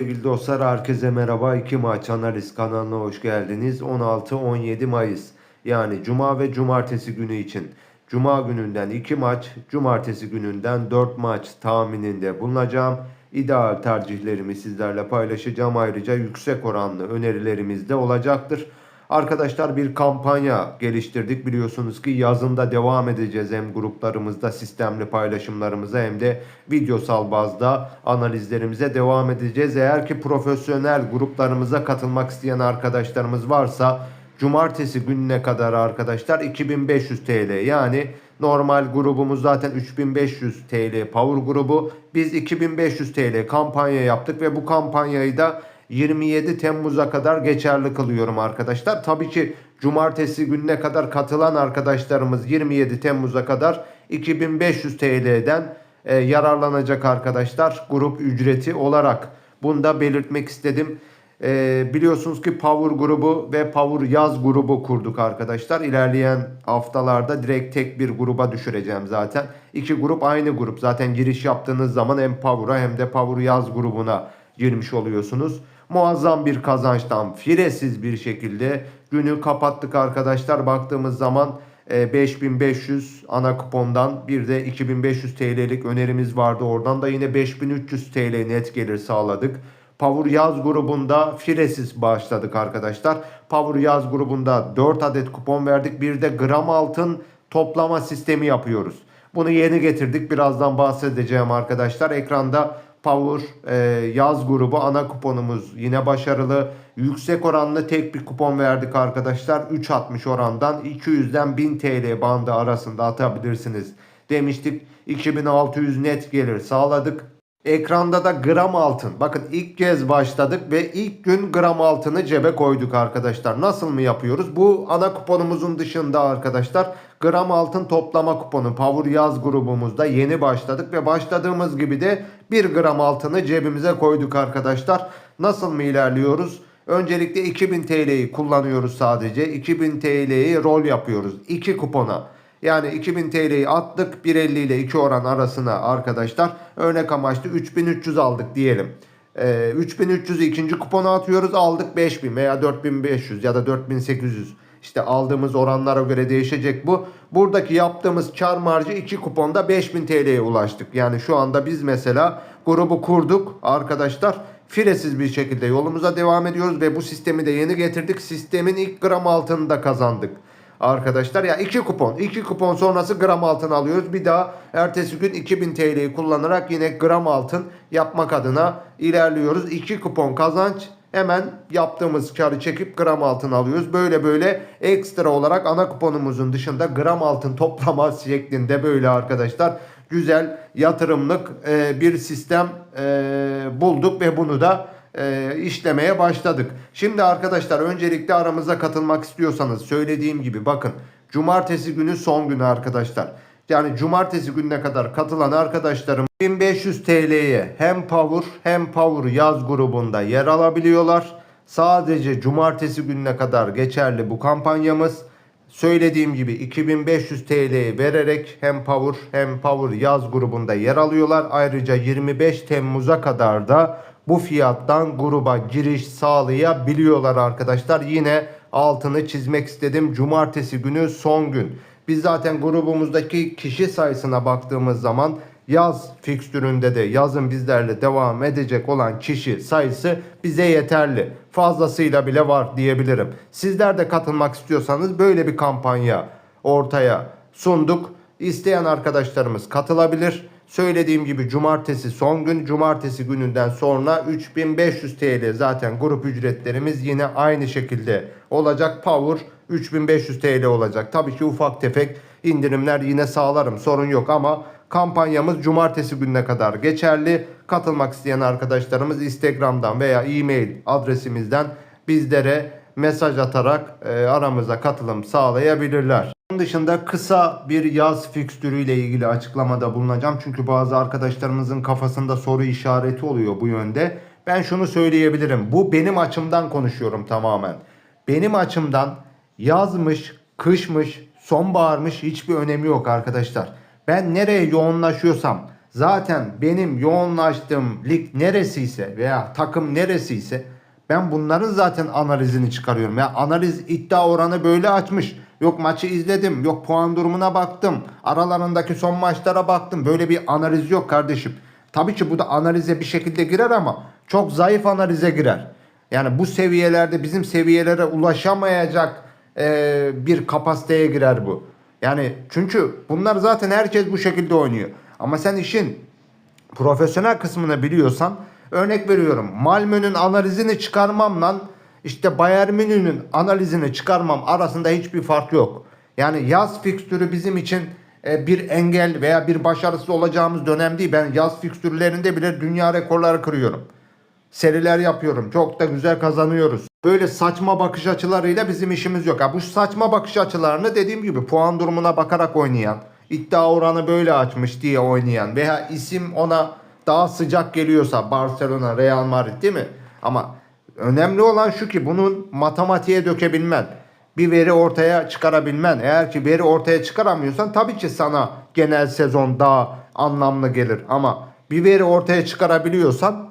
Sevgili dostlar herkese merhaba. İki maç analiz kanalına hoş geldiniz. 16-17 Mayıs yani Cuma ve Cumartesi günü için. Cuma gününden 2 maç, Cumartesi gününden 4 maç tahmininde bulunacağım. İdeal tercihlerimi sizlerle paylaşacağım. Ayrıca yüksek oranlı önerilerimiz de olacaktır. Arkadaşlar bir kampanya geliştirdik. Biliyorsunuz ki yazında devam edeceğiz hem gruplarımızda sistemli paylaşımlarımıza hem de videosal bazda analizlerimize devam edeceğiz. Eğer ki profesyonel gruplarımıza katılmak isteyen arkadaşlarımız varsa cumartesi gününe kadar arkadaşlar 2500 TL yani normal grubumuz zaten 3500 TL Power grubu. Biz 2500 TL kampanya yaptık ve bu kampanyayı da 27 Temmuz'a kadar geçerli kılıyorum arkadaşlar. Tabii ki cumartesi gününe kadar katılan arkadaşlarımız 27 Temmuz'a kadar 2500 TL'den e, yararlanacak arkadaşlar grup ücreti olarak. Bunu da belirtmek istedim. E, biliyorsunuz ki Power grubu ve Power yaz grubu kurduk arkadaşlar. İlerleyen haftalarda direkt tek bir gruba düşüreceğim zaten. İki grup aynı grup. Zaten giriş yaptığınız zaman hem Power'a hem de Power yaz grubuna girmiş oluyorsunuz. Muazzam bir kazançtan firesiz bir şekilde günü kapattık arkadaşlar. Baktığımız zaman e, 5500 ana kupondan bir de 2500 TL'lik önerimiz vardı. Oradan da yine 5300 TL net gelir sağladık. Power Yaz grubunda firesiz başladık arkadaşlar. Power Yaz grubunda 4 adet kupon verdik. Bir de gram altın toplama sistemi yapıyoruz. Bunu yeni getirdik. Birazdan bahsedeceğim arkadaşlar. Ekranda Power e, yaz grubu ana kuponumuz yine başarılı. Yüksek oranlı tek bir kupon verdik arkadaşlar. 3.60 orandan 200'den 1000 TL bandı arasında atabilirsiniz demiştik. 2600 net gelir sağladık. Ekranda da gram altın. Bakın ilk kez başladık ve ilk gün gram altını cebe koyduk arkadaşlar. Nasıl mı yapıyoruz? Bu ana kuponumuzun dışında arkadaşlar gram altın toplama kuponu Power Yaz grubumuzda yeni başladık ve başladığımız gibi de 1 gram altını cebimize koyduk arkadaşlar. Nasıl mı ilerliyoruz? Öncelikle 2000 TL'yi kullanıyoruz sadece. 2000 TL'yi rol yapıyoruz. 2 kupona. Yani 2000 TL'yi attık 1.50 ile 2 oran arasına arkadaşlar. Örnek amaçlı 3300 aldık diyelim. Ee, 3300'ü ikinci kupona atıyoruz aldık 5000 veya 4500 ya da 4800. İşte aldığımız oranlara göre değişecek bu. Buradaki yaptığımız kar marjı 2 kuponda 5000 TL'ye ulaştık. Yani şu anda biz mesela grubu kurduk arkadaşlar. Firesiz bir şekilde yolumuza devam ediyoruz ve bu sistemi de yeni getirdik. Sistemin ilk gram altını da kazandık arkadaşlar. Ya iki kupon. iki kupon sonrası gram altın alıyoruz. Bir daha ertesi gün 2000 TL'yi kullanarak yine gram altın yapmak adına ilerliyoruz. İki kupon kazanç hemen yaptığımız karı çekip gram altın alıyoruz. Böyle böyle ekstra olarak ana kuponumuzun dışında gram altın toplama şeklinde böyle arkadaşlar güzel yatırımlık e, bir sistem e, bulduk ve bunu da e, işlemeye başladık. Şimdi arkadaşlar öncelikle aramıza katılmak istiyorsanız söylediğim gibi bakın cumartesi günü son günü arkadaşlar. Yani cumartesi gününe kadar katılan arkadaşlarım 1500 TL'ye hem Power hem Power yaz grubunda yer alabiliyorlar. Sadece cumartesi gününe kadar geçerli bu kampanyamız. Söylediğim gibi 2500 TL'yi vererek hem Power hem Power yaz grubunda yer alıyorlar. Ayrıca 25 Temmuz'a kadar da bu fiyattan gruba giriş sağlayabiliyorlar arkadaşlar. Yine altını çizmek istedim. Cumartesi günü son gün. Biz zaten grubumuzdaki kişi sayısına baktığımız zaman yaz fikstüründe de yazın bizlerle devam edecek olan kişi sayısı bize yeterli. Fazlasıyla bile var diyebilirim. Sizler de katılmak istiyorsanız böyle bir kampanya ortaya sunduk. İsteyen arkadaşlarımız katılabilir. Söylediğim gibi cumartesi son gün. Cumartesi gününden sonra 3500 TL zaten grup ücretlerimiz yine aynı şekilde olacak. Power 3500 TL olacak. Tabii ki ufak tefek indirimler yine sağlarım. Sorun yok ama kampanyamız cumartesi gününe kadar geçerli. Katılmak isteyen arkadaşlarımız Instagram'dan veya e-mail adresimizden bizlere mesaj atarak e, aramıza katılım sağlayabilirler. Onun dışında kısa bir yaz fikstürüyle ilgili açıklamada bulunacağım. Çünkü bazı arkadaşlarımızın kafasında soru işareti oluyor bu yönde. Ben şunu söyleyebilirim. Bu benim açımdan konuşuyorum tamamen. Benim açımdan yazmış, kışmış, sonbaharmış hiçbir önemi yok arkadaşlar. Ben nereye yoğunlaşıyorsam Zaten benim yoğunlaştığım lig neresiyse veya takım neresiyse ben bunların zaten analizini çıkarıyorum. Ya analiz iddia oranı böyle açmış. Yok maçı izledim, yok puan durumuna baktım. Aralarındaki son maçlara baktım. Böyle bir analiz yok kardeşim. Tabii ki bu da analize bir şekilde girer ama çok zayıf analize girer. Yani bu seviyelerde bizim seviyelere ulaşamayacak e, bir kapasiteye girer bu. Yani çünkü bunlar zaten herkes bu şekilde oynuyor. Ama sen işin profesyonel kısmını biliyorsan örnek veriyorum Malmö'nün analizini çıkarmamla işte Bayern Münih'in analizini çıkarmam arasında hiçbir fark yok. Yani yaz fikstürü bizim için e, bir engel veya bir başarısız olacağımız dönem değil. Ben yaz fikstürlerinde bile dünya rekorları kırıyorum. Seriler yapıyorum. Çok da güzel kazanıyoruz. Böyle saçma bakış açılarıyla bizim işimiz yok. Ya bu saçma bakış açılarını dediğim gibi puan durumuna bakarak oynayan, iddia oranı böyle açmış diye oynayan veya isim ona daha sıcak geliyorsa Barcelona, Real Madrid değil mi? Ama önemli olan şu ki bunun matematiğe dökebilmen. Bir veri ortaya çıkarabilmen. Eğer ki veri ortaya çıkaramıyorsan tabii ki sana genel sezon daha anlamlı gelir. Ama bir veri ortaya çıkarabiliyorsan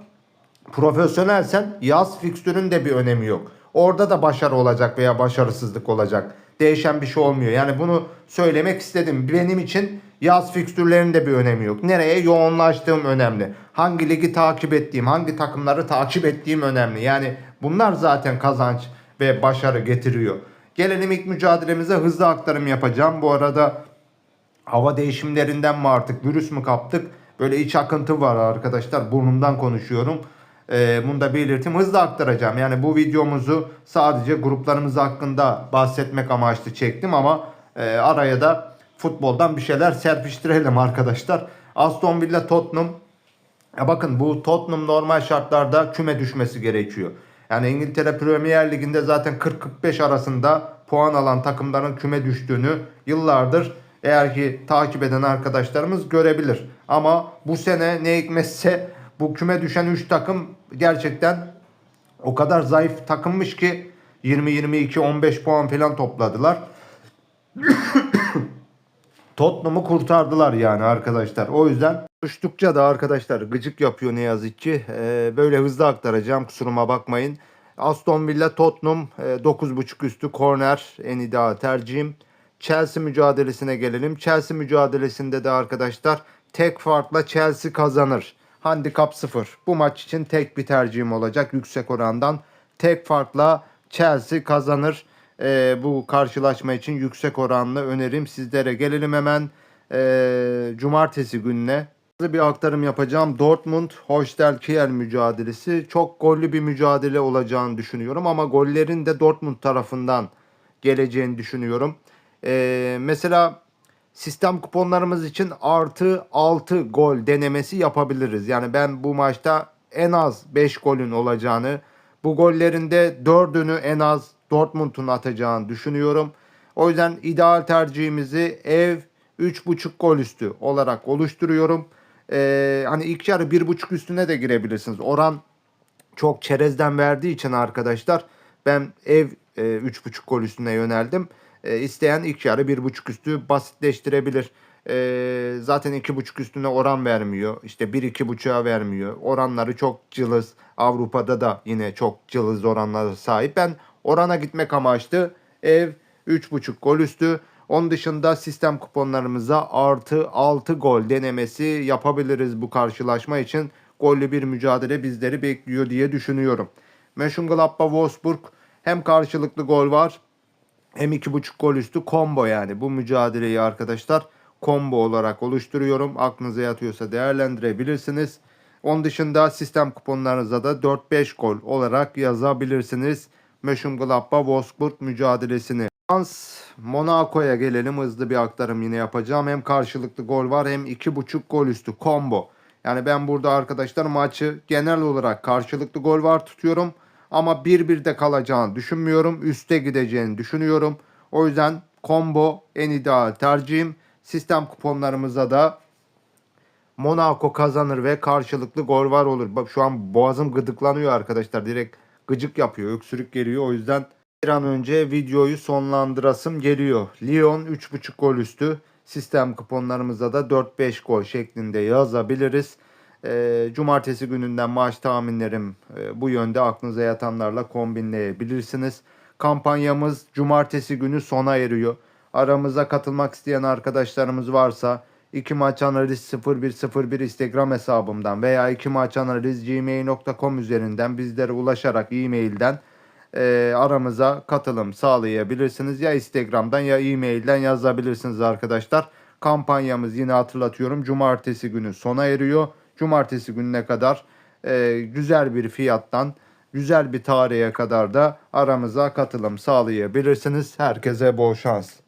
profesyonelsen yaz fikstürün de bir önemi yok. Orada da başarı olacak veya başarısızlık olacak. Değişen bir şey olmuyor. Yani bunu söylemek istedim. Benim için yaz fikstürlerinin de bir önemi yok. Nereye yoğunlaştığım önemli. Hangi ligi takip ettiğim, hangi takımları takip ettiğim önemli. Yani bunlar zaten kazanç ve başarı getiriyor. Gelelim ilk mücadelemize hızlı aktarım yapacağım. Bu arada hava değişimlerinden mi artık virüs mü kaptık? Böyle iç akıntı var arkadaşlar. Burnumdan konuşuyorum. Ee, bunu da belirteyim. Hızlı aktaracağım. Yani bu videomuzu sadece gruplarımız hakkında bahsetmek amaçlı çektim ama e, araya da futboldan bir şeyler serpiştirelim arkadaşlar. Aston Villa Tottenham ya bakın bu Tottenham normal şartlarda küme düşmesi gerekiyor. Yani İngiltere Premier Ligi'nde zaten 40-45 arasında puan alan takımların küme düştüğünü yıllardır eğer ki takip eden arkadaşlarımız görebilir. Ama bu sene ne hikmetse bu küme düşen 3 takım gerçekten o kadar zayıf takımmış ki 20-22-15 puan falan topladılar. Tottenham'ı kurtardılar yani arkadaşlar. O yüzden uçtukça da arkadaşlar gıcık yapıyor ne yazık ki. Ee, böyle hızlı aktaracağım kusuruma bakmayın. Aston Villa Tottenham e, 9.5 üstü korner en ideal tercihim. Chelsea mücadelesine gelelim. Chelsea mücadelesinde de arkadaşlar tek farkla Chelsea kazanır. Handikap 0. Bu maç için tek bir tercihim olacak yüksek orandan. Tek farkla Chelsea kazanır. Ee, bu karşılaşma için yüksek oranlı önerim sizlere. Gelelim hemen ee, cumartesi gününe. Bir aktarım yapacağım. Dortmund Holstein Kiel mücadelesi çok gollü bir mücadele olacağını düşünüyorum ama gollerin de Dortmund tarafından geleceğini düşünüyorum. Ee, mesela sistem kuponlarımız için artı 6 gol denemesi yapabiliriz. Yani ben bu maçta en az 5 golün olacağını, bu gollerin de 4'ünü en az Dortmund'un atacağını düşünüyorum. O yüzden ideal tercihimizi ev 3.5 gol üstü olarak oluşturuyorum. Ee, hani ilk yarı 1.5 üstüne de girebilirsiniz. Oran çok çerezden verdiği için arkadaşlar ben ev e, 3.5 gol üstüne yöneldim. E, isteyen ilk yarı 1.5 üstü basitleştirebilir. E, zaten 2.5 üstüne oran vermiyor. İşte 1-2.5'a vermiyor. Oranları çok cılız. Avrupa'da da yine çok cılız oranlara sahip. Ben orana gitmek amaçlı ev 3.5 gol üstü. Onun dışında sistem kuponlarımıza artı 6 gol denemesi yapabiliriz bu karşılaşma için. Gollü bir mücadele bizleri bekliyor diye düşünüyorum. Mönchengladbach Wolfsburg hem karşılıklı gol var hem 2.5 gol üstü combo yani. Bu mücadeleyi arkadaşlar combo olarak oluşturuyorum. Aklınıza yatıyorsa değerlendirebilirsiniz. Onun dışında sistem kuponlarınıza da 4-5 gol olarak yazabilirsiniz. Mönchengladbach Wolfsburg mücadelesini. Frans Monaco'ya gelelim. Hızlı bir aktarım yine yapacağım. Hem karşılıklı gol var hem 2.5 gol üstü combo. Yani ben burada arkadaşlar maçı genel olarak karşılıklı gol var tutuyorum. Ama 1-1'de kalacağını düşünmüyorum. Üste gideceğini düşünüyorum. O yüzden combo en ideal tercihim. Sistem kuponlarımıza da Monaco kazanır ve karşılıklı gol var olur. Bak şu an boğazım gıdıklanıyor arkadaşlar. Direkt gıcık yapıyor. Öksürük geliyor. O yüzden bir an önce videoyu sonlandırasım geliyor. Lyon 3.5 gol üstü. Sistem kuponlarımıza da 4-5 gol şeklinde yazabiliriz. Ee, cumartesi gününden maç tahminlerim e, bu yönde aklınıza yatanlarla kombinleyebilirsiniz. Kampanyamız cumartesi günü sona eriyor. Aramıza katılmak isteyen arkadaşlarımız varsa 2 maç analiz 0101 Instagram hesabımdan veya 2 maç analiz gmail.com üzerinden bizlere ulaşarak e-mailden e, aramıza katılım sağlayabilirsiniz. Ya Instagram'dan ya e-mailden yazabilirsiniz arkadaşlar. Kampanyamız yine hatırlatıyorum. Cumartesi günü sona eriyor. Cumartesi gününe kadar e, güzel bir fiyattan güzel bir tarihe kadar da aramıza katılım sağlayabilirsiniz. Herkese bol şans.